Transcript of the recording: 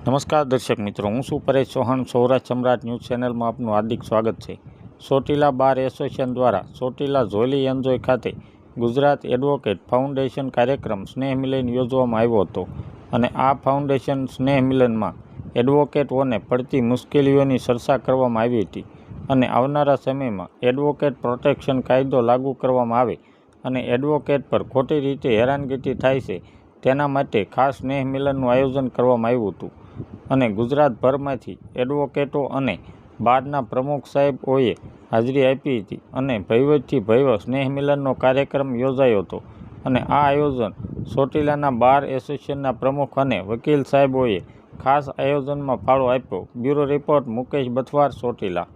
નમસ્કાર દર્શક મિત્રો, હું શું પરેશ ચૌહાણ. સૌરાષ્ટ્ર સમ્રાટ ન્યૂઝ ચેનલમાં આપનું હાર્દિક સ્વાગત છે. ચોટીલા બાર એસોસિએશન દ્વારા ચોટીલા ઝોલી એન્જોય ખાતે ગુજરાત એડવોકેટ ફાઉન્ડેશન કાર્યક્રમ સ્નેહ મિલન યોજવામાં આવ્યો હતો અને આ ફાઉન્ડેશન સ્નેહ મિલનમાં એડવોકેટોને પડતી મુશ્કેલીઓની ચર્ચા કરવામાં આવી હતી અને આવનારા સમયમાં એડવોકેટ પ્રોટેક્શન કાયદો લાગુ કરવામાં આવે અને એડવોકેટ પર ખોટી રીતે હેરાનગતિ થાય છે તેના માટે ખાસ સ્નેહ મિલનનું આયોજન કરવામાં આવ્યું હતું. અને ગુજરાતભરમાંથી એડવોકેટો અને બારના પ્રમુખ સાહેબોએ હાજરી આપી હતી અને ભવ્યથી ભૈવ સ્નેહ મિલનનો કાર્યક્રમ યોજાયો હતો. અને આ આયોજન ચોટીલાના બાર એસોસિએશનના પ્રમુખ અને વકીલ સાહેબોએ ખાસ આયોજનમાં ફાળો આપ્યો. Bureau report Mukesh Bathwar, Chotila.